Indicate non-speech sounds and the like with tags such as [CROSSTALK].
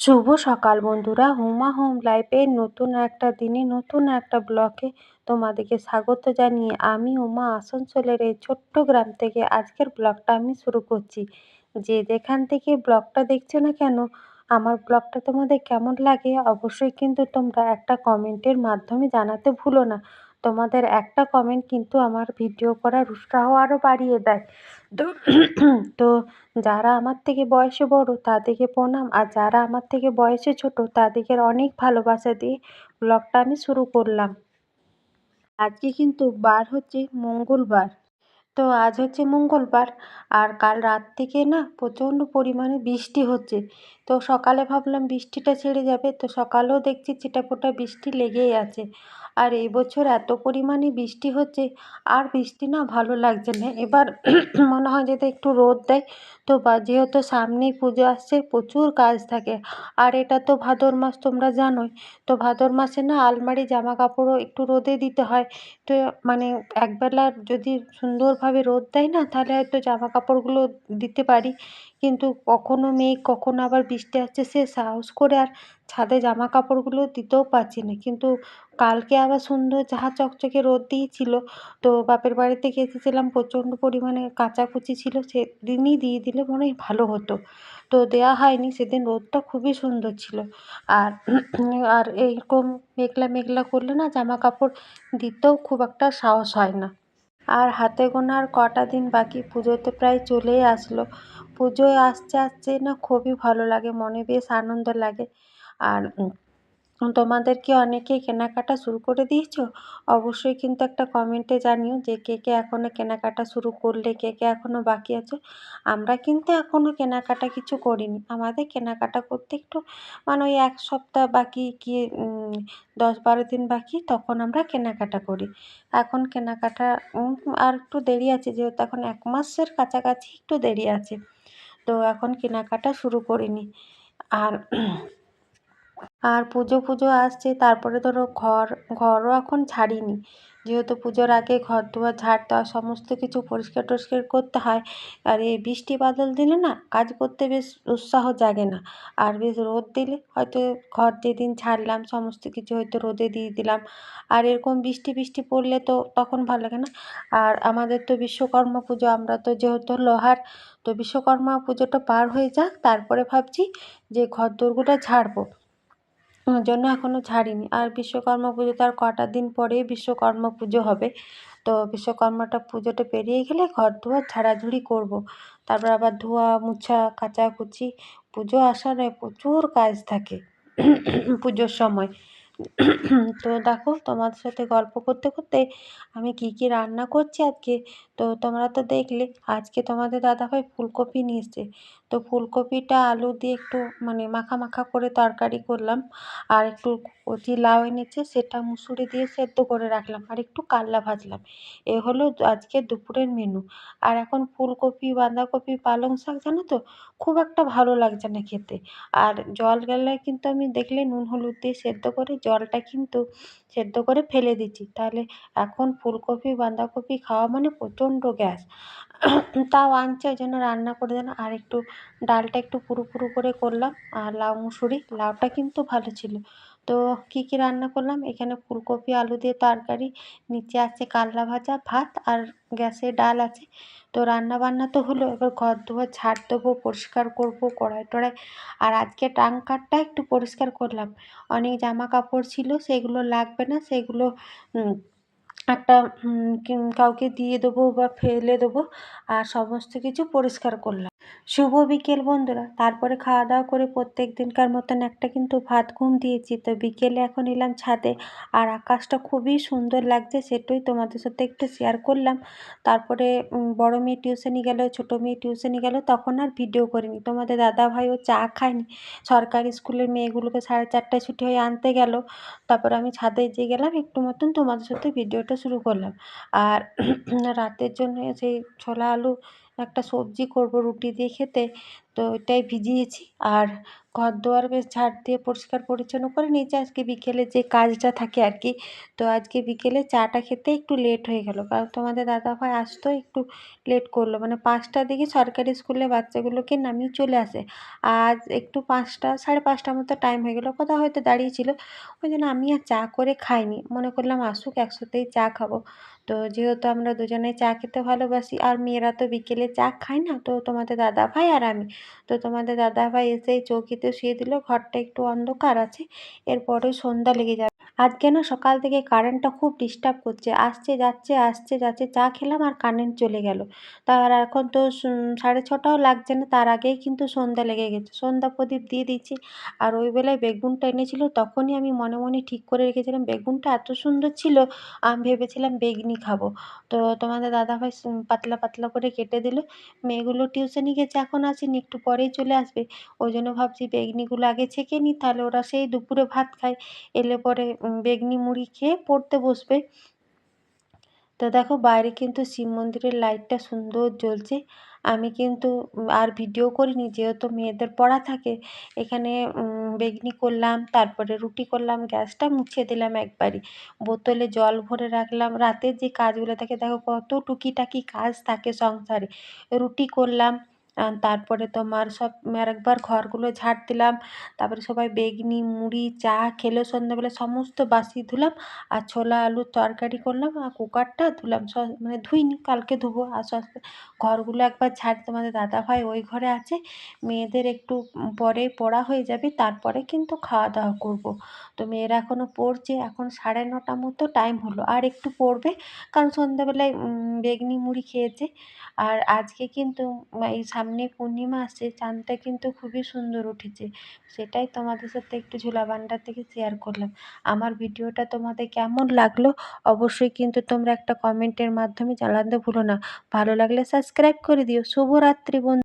শুভ সকাল বন্ধুরা, হুমা হোম লাইফের নতুন একটা দিনে, নতুন একটা ব্লকে তোমাদেরকে স্বাগত জানিয়ে আমি উমা আসানসোলের এই ছোট্ট গ্রাম থেকে আজকের ব্লগটা আমি শুরু করছি। যে যেখান থেকে ব্লগটা দেখছ না কেন, আমার ব্লগটা তোমাদের কেমন লাগে অবশ্যই কিন্তু তোমরা একটা কমেন্টের মাধ্যমে জানাতে ভুলো না। তোমাদের একটা কমেন্ট কিন্তু আমার ভিডিও করার উৎসাহ আরও বাড়িয়ে দেয়। তো তো যারা আমার থেকে বয়সে বড় তাদেরকে প্রণাম, আর যারা আমার থেকে বয়সে ছোট তাদেরকে অনেক ভালোবাসা দিয়ে ব্লগটা আমি শুরু করলাম। আজকে কিন্তু বার হচ্ছে মঙ্গলবার। তো আজ হচ্ছে মঙ্গলবার, আর কাল রাত থেকে না প্রচণ্ড পরিমাণে বৃষ্টি হচ্ছে। তো সকালে ভাবলাম বৃষ্টিটা ছেড়ে যাবে, তো সকালেও দেখছি ছিটাফোটা বৃষ্টি লেগেই আছে। আর এই বছর এত পরিমাণে বৃষ্টি হচ্ছে, আর বৃষ্টি না ভালো লাগছে না। এবার [CLEARS THROAT] মনে হয় যদি একটু রোদ দেয়। তো বা, যেহেতু সামনেই পুজো আসছে, প্রচুর কাজ থাকে। আর এটা তো ভাদর মাস, তোমরা জানোই। তো ভাদর মাসে না আলমারি জামা কাপড়ও একটু রোদে দিতে হয়। তো মানে একবেলা যদি সুন্দরভাবে রোদ দেয় না, তাহলে হয়তো জামা কাপড়গুলো দিতে পারি। কিন্তু কখনো মেঘ, কখনো আবার বৃষ্টি আসছে, সে সাহস করে আর ছাদে জামা কাপড়গুলো দিতেও পারছি না কিন্তু কালকে আবার সুন্দর যাহা চকচকে রোদ দিয়েছিল, তো বাপের বাড়িতে এসেছিলাম প্রচণ্ড পরিমাণে কাচাকুচি ছিল, সেদিনই দিয়ে দিলে মনে হয় ভালো হতো। তো দেওয়া হয়নি, সেদিন রোদটা খুবই সুন্দর ছিল। আর [CLEARS THROAT] আর এইরকম মেঘলা মেঘলা করলে না জামা কাপড় দিতেও খুব একটা সাহস হয় না। আর হাতে গোনা আর কটা দিন বাকি পুজো তো প্রায় চলেই আসলো। পুজোয় আসছে আসছে না খুবই ভালো লাগে, মনে বেশ আনন্দ লাগে। আর তোমাদের কি অনেকে কেনাকাটা শুরু করে দিয়েছ? অবশ্যই কিন্তু একটা কমেন্টে জানিও যে কে কে এখনও কেনাকাটা শুরু করলে, কে কে এখনও বাকি আছে। আমরা কিন্তু এখনও কেনাকাটা কিছু করিনি। আমাদের কেনাকাটা করতে একটু মানে ওই এক সপ্তাহ বাকি কি দশ বারো দিন বাকি, তখন আমরা কেনাকাটা করি। এখন কেনাকাটা আর একটু দেরি আছে, যেহেতু এখন এক মাসের কাছাকাছি একটু দেরি আছে। তো এখন কেনাকাটা শুরু করিনি। আর আর পুজো ফুজো আসছে। তারপরে ধরো ঘর, ঘরও এখন ছাড়িনি। যেহেতু পুজোর আগে ঘর দুয়ার ঝাড় দেওয়া, সমস্ত কিছু পরিষ্কার টরিষ্কার করতে হয়। আর এই বৃষ্টি বাদল দিলে না, কাজ করতে বেশ উৎসাহ জাগে না। আর বেশ রোদ দিলে হয়তো ঘর যেদিন ছাড়লাম, সমস্ত কিছু হয়তো রোদে দিয়ে দিলাম। আর এরকম বৃষ্টি বৃষ্টি পড়লে তো তখন ভালো লাগে না। আর আমাদের তো বিশ্বকর্মা পুজো, আমরা তো যেহেতু লোহার, তো বিশ্বকর্মা পুজোটা পার হয়ে যাক। তারপরে ভাবছি যে ঘর দোরগুলো ঝাড়বো। জন্য এখনও ছাড়িনি। আর বিশ্বকর্মা পুজো তার কটা দিন পরেই বিশ্বকর্মা পুজো হবে। তো বিশ্বকর্মাটা পুজোটা পেরিয়ে গেলে ঘর দুয়ার ঝাড়াঝুড়ি করব। তারপর আবার ধোয়া, মোছা, কাচাকুচি, পুজো আসার প্রচুর কাজ থাকে পুজোর সময়। তো দেখো, তোমাদের সাথে গল্প করতে করতে আমি কী কী রান্না করছি আজকে? তো তোমরা তো দেখলে, আজকে তোমাদের দাদাভাই ফুলকপি নিয়ে এসছে তো ফুলকপিটা আলু দিয়ে একটু মানে মাখা মাখা করে তরকারি করলাম। আর একটু কচি লাউ এনেছে সেটা মুসুরি দিয়ে সেদ্ধ করে রাখলাম। আর একটু কালনা ভাজলাম। এ হলো আজকে দুপুরের মেনু আর এখন ফুলকপি, বাঁধাকপি, পালং শাক জানো তো? খুব একটা ভালো লাগছে না খেতে। আর জল গেলে কিন্তু আমি দেখলে নুন, হলুদ দিয়ে সেদ্ধ করে জলটা কিন্তু সেদ্ধ করে ফেলে দিচ্ছি। তাহলে এখন ফুলকপি, বাঁধাকপি খাওয়া মানে প্রচণ্ড গ্যাস। [COUGHS] তাও আনছে, ওই জন্য রান্না করে দিলাম। আর একটু ডালটা একটু পুরু পুরু করে করলাম। আর লাউ মুসুরি, লাউটা কিন্তু ভালো ছিল। তো কী কী রান্না করলাম? এখানে ফুলকপি, আলু দিয়ে তরকারি, নিচে আছে কালনা ভাজা, ভাত আর গ্যাসে ডাল আছে। তো রান্না বান্না তো হলো, এবার ঘর দুয়ার ঝাড় দেবো, পরিষ্কার করব, কড়াই টড়াই। আর আজকে ট্রাঙ্কারটা একটু পরিষ্কার করলাম। অনেক জামা কাপড় ছিল, সেগুলো লাগবে না, সেগুলো একটা কাউকে দিয়ে দেবো বা ফেলে দেবো আর সমস্ত কিছু পরিষ্কার করলাম। শুভ বিকেল বন্ধুরা। তারপরে খাওয়া দাওয়া করে প্রত্যেক দিনকার মতন একটা কিন্তু ভাত ঘুম দিয়েছি। তো বিকেলে এখন এলাম ছাদে আর আকাশটা খুবই সুন্দর লাগছে, সেটাই তোমাদের সাথে একটু শেয়ার করলাম। তারপরে বড় মেয়ে টিউশনি গেল, ছোটো মেয়ে টিউশনি গেল, তখন আর ভিডিও করিনি। তোমাদের দাদা ভাইও চা খায়নি। সরকারি স্কুলের মেয়েগুলোকে সাড়ে চারটায় ছুটি হয়ে আনতে গেল। তারপর আমি ছাদে যেয়ে গেলাম, একটু মতন তোমাদের সাথে ভিডিওটা শুরু করলাম। আর [CLEARS THROAT] রাতের জন্য সেই ছোলা আলু একটা সবজি করব রুটি দিয়ে খেতে। তো ওইটাই ভিজিয়েছি। আর ঘর দুয়ার বেশ ঝাড় দিয়ে পরিষ্কার পরিচ্ছন্ন করে নিয়েছি। আজকে বিকেলে যে কাজটা থাকে আর কি, তো আজকে বিকেলে চাটা খেতে একটু লেট হয়ে গেল। কারণ তোমাদের দাদাভাই আসতো, একটু লেট করল। মানে পাঁচটার দিকে সরকারি স্কুলে বাচ্চাগুলোকে নামিয়ে চলে আসে। আজ একটু পাঁচটা, সাড়ে পাঁচটার মতো টাইম হয়ে গেলো। কোথাও হয়তো দাঁড়িয়েছিল। ওই জন্য আমি আর চা করে খাইনি। মনে করলাম, আসুক, একসাথেই চা খাব। তো যেহেতু আমরা দুজনে চা খেতে ভালোবাসি, আর মেয়েরা তো বিকেলে চা খায় না, তো তোমাদের দাদাভাই আর আমি তো তোমাদের দাদাভাই এসে চৌকিতে শুয়ে দিল, ঘরটা একটু অন্ধকার আছে, এরপরে সন্ধ্যা লেগে যাবে। আজকে না সকাল থেকে কারেন্টটা খুব ডিস্টার্ব করছে? আসছে, যাচ্ছে আসছে, যাচ্ছে, চা খেলাম আর কারেন্ট চলে গেল। তার এখন তো সাড়ে ছটাও লাগছে না, তার আগেই কিন্তু সন্ধ্যা লেগে গেছে। সন্ধ্যা প্রদীপ দিয়ে দিচ্ছি আর ওই বেলায় বেগুনটা এনেছিল, তখনই আমি মনে মনে ঠিক করে রেখেছিলাম, বেগুনটা এত সুন্দর ছিল, আমি ভেবেছিলাম বেগনি খাব। তো তোমাদের দাদাভাই পাতলা পাতলা করে কেটে দিল। মেয়েগুলো টিউশনি গেছে, এখন আসেনি, একটু পরেই চলে আসবে। ওই জন্য ভাবছি বেগনিগুলো আগে ছেঁকে নিই, তাহলে ওরা সেই দুপুরে ভাত খায়। এলে পরে বেগনি মুড়ি খেয়ে পড়তে বসবে। তো দেখো বাইরে কিন্তু শিব মন্দিরের লাইটটা সুন্দর জ্বলছে। আমি কিন্তু আর ভিডিও করিনি, যেহেতু মেয়েদের পড়া থাকে, এখানে বেগনি করলাম, তারপরে রুটি করলাম, গ্যাসটা মুছে দিলাম একবারই। বোতলে জল ভরে রাখলাম রাতের যে কাজগুলো থাকে, দেখো কত টুকিটাকি কাজ থাকে সংসারে। রুটি করলাম তারপরে তোমার সব আরেকবার ঘরগুলো ঝাড় দিলাম। তারপরে সবাই বেগনি, মুড়ি, চা খেলো, সন্ধ্যাবেলা সমস্ত বাসি ধুলাম আর ছোলা, আলুর তরকারি করলাম আর কুকারটা ধুলাম। মানে ধুইনি, কালকে ধুবো। আর ঘরগুলো একবার ঝাড় তোমাদের দাদাভাই ওই ঘরে আছে। মেয়েদের একটু পরে পড়া হয়ে যাবে, তারপরে কিন্তু খাওয়া দাওয়া করব। তো মেয়েরা এখনও পড়ছে, এখন সাড়ে নটা মতো টাইম হলো। আর একটু পড়বে, কারণ সন্ধ্যাবেলায় বেগনি, মুড়ি খেয়েছে। আর আজকে কিন্তু এই সামনে পূর্ণিমা আসছে, চাঁদটা কিন্তু খুবই সুন্দর উঠেছে। সেটাই তোমাদের সাথে একটু ঝোলা ভান্ডার থেকে শেয়ার করলাম। আমার ভিডিওটা তোমাদের কেমন লাগল অবশ্যই কিন্তু তোমরা একটা কমেন্টের মাধ্যমে জানাতে ভুলো না। ভালো লাগলে সাবস্ক্রাইব করে দিও। শুভরাত্রি বন্ধু।